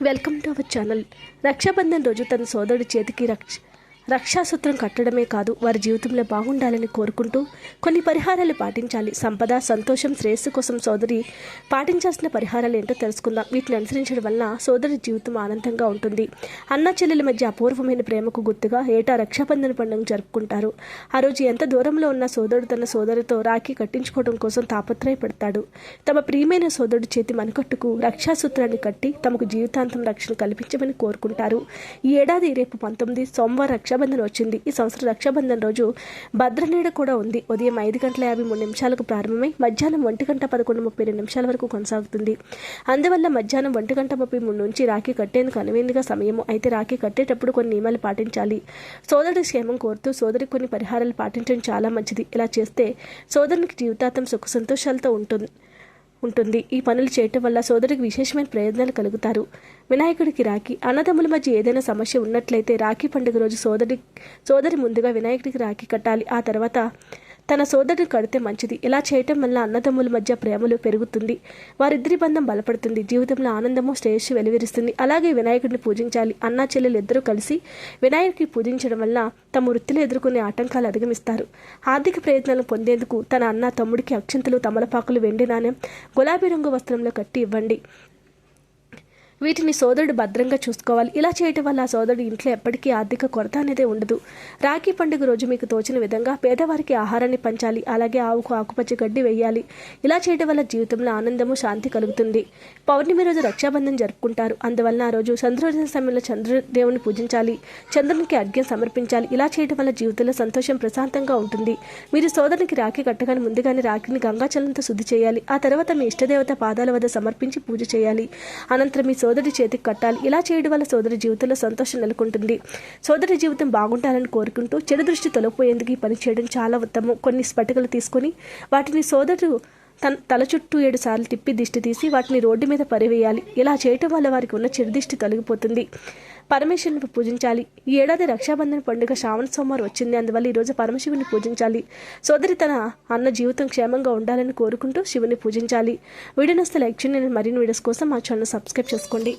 Welcome to our channel Rakshabandhan రోజు తన సోదరుడి చేతికి రక్ష రక్షాసూత్రం కట్టడమే కాదు వారి జీవితంలో బాగుండాలని కోరుకుంటూ కొన్ని పరిహారాలు పాటించాలి. సంపద సంతోషం శ్రేయస్సు కోసం సోదరి పాటించాల్సిన పరిహారాలు ఏంటో తెలుసుకుందాం. వీటిని అనుసరించడం వలన సోదరి జీవితం ఆనందంగా ఉంటుంది. అన్న చెల్లెల మధ్య అపూర్వమైన ప్రేమకు గుర్తుగా ఏటా రక్షాబంధన పండుగ జరుపుకుంటారు. ఆ రోజు ఎంత దూరంలో ఉన్న సోదరుడు తన సోదరితో రాఖీ కట్టించుకోవడం కోసం తాపత్రయపడతాడు. తమ ప్రియమైన సోదరుడి చేతి మనకట్టుకు రక్షాసూత్రాన్ని కట్టి తమకు జీవితాంతం రక్షణ కల్పించమని కోరుకుంటారు. ఈ ఏడాది రేపు పంతొమ్మిది సోమవారం రక్షాబంధన్ వచ్చింది. ఈ సంవత్సరం రక్షాబంధన్ రోజు భద్రనీడ కూడా ఉంది. ఉదయం ఐదు గంటల యాభై మూడు నిమిషాలకు ప్రారంభమై మధ్యాహ్నం ఒంటి గంట పదకొండు ముప్పై రెండు నిమిషాల వరకు కొనసాగుతుంది. అందువల్ల మధ్యాహ్నం ఒంటి గంట ముప్పై మూడు నుంచి రాఖీ కట్టేందుకు అనువైనదిగా సమయము అయితే రాఖీ కట్టేటప్పుడు కొన్ని నియమాలు పాటించాలి. సోదరుడి క్షేమం కోరుతూ సోదరికి కొన్ని పరిహారాలు పాటించడం చాలా మంచిది. ఇలా చేస్తే సోదరునికి జీవితాంతం సుఖ సంతోషాలతో ఉంటుంది. ఉంటుంది. ఈ పనులు చేయటం వల్ల సోదరికి విశేషమైన ప్రయోజనాలు కలుగుతారు. వినాయకుడికి రాఖీ అన్నదమ్ముల మధ్య ఏదైనా సమస్య ఉన్నట్లయితే రాఖీ పండుగ రోజు సోదరి సోదరి ముందుగా వినాయకుడికి రాఖీ కట్టాలి. ఆ తర్వాత తన సోదరుని కడితే మంచిది. ఇలా చేయటం వల్ల అన్నదమ్ముల మధ్య ప్రేమలు పెరుగుతుంది. వారిద్దరి బంధం బలపడుతుంది. జీవితంలో ఆనందము శ్రేయస్సు వెలువరిస్తుంది. అలాగే వినాయకుడిని పూజించాలి. అన్నా చెల్లెలు ఇద్దరూ కలిసి వినాయకుడిని పూజించడం వల్ల తమ వృత్తిలో ఎదుర్కొనే ఆటంకాలు అధిగమిస్తారు. ఆర్థిక ప్రయత్నాలను పొందేందుకు తన అన్న తమ్ముడికి అక్షంతలు తమలపాకులు వెండి నాణ్యం గులాబీ రంగు వస్త్రంలో కట్టి ఇవ్వండి. వీటిని సోదరుడు భద్రంగా చూసుకోవాలి. ఇలా చేయటం వల్ల సోదరుడు ఇంట్లో ఎప్పటికీ ఆర్థిక కొరత అనేది ఉండదు. రాఖీ పండుగ రోజు మీకు తోచిన విధంగా పేదవారికి ఆహారాన్ని పంచాలి. అలాగే ఆవుకు ఆకుపచ్చ గడ్డి వేయాలి. ఇలా చేయటం వల్ల జీవితంలో ఆనందము శాంతి కలుగుతుంది. పౌర్ణమి రోజు రక్షాబంధం జరుపుకుంటారు. అందువల్ల ఆ రోజు చంద్రోదయం సమయంలో చంద్రదేవుని పూజించాలి. చంద్రునికి అర్ఘ్యం సమర్పించాలి. ఇలా చేయటం వల్ల జీవితంలో సంతోషం ప్రశాంతంగా ఉంటుంది. మీరు సోదరునికి రాఖీ కట్టగానే ముందుగానే రాఖీని గంగాచలంతో శుద్ధి చేయాలి. ఆ తర్వాత మీ ఇష్టదేవత పాదాల వద్ద సమర్పించి పూజ చేయాలి. అనంతరం మీ సోదరి చేతికి కట్టాలి. ఇలా చేయడం వల్ల సోదరి జీవితంలో సంతోషం నెలకొంటుంది. సోదరి జీవితం బాగుండాలని కోరుకుంటూ చెడు దృష్టి తొలగిపోయేందుకు ఈ పని చేయడం చాలా ఉత్తమం. కొన్ని స్ఫటికలు తీసుకొని వాటిని సోదరు తన తల చుట్టూ ఏడు సార్లు తిప్పి దిష్టి తీసి వాటిని రోడ్డు మీద పరివేయాలి. ఇలా చేయటం వల్ల వారికి ఉన్న చెడు దిష్టి తొలగిపోతుంది. పరమేశ్వరుని పూజించాలి. ఈ ఏడాది రక్షాబంధన పండుగ శ్రావణ సోమవారం వచ్చింది. అందువల్ల ఈరోజు పరమశివుని పూజించాలి. సోదరి తన అన్న జీవితం క్షేమంగా ఉండాలని కోరుకుంటూ శివుని పూజించాలి. వీడియోనస్తే లైక్ చేయండి. మరిన్ని వీడియోస్ కోసం మా ఛానల్ సబ్స్క్రైబ్ చేసుకోండి.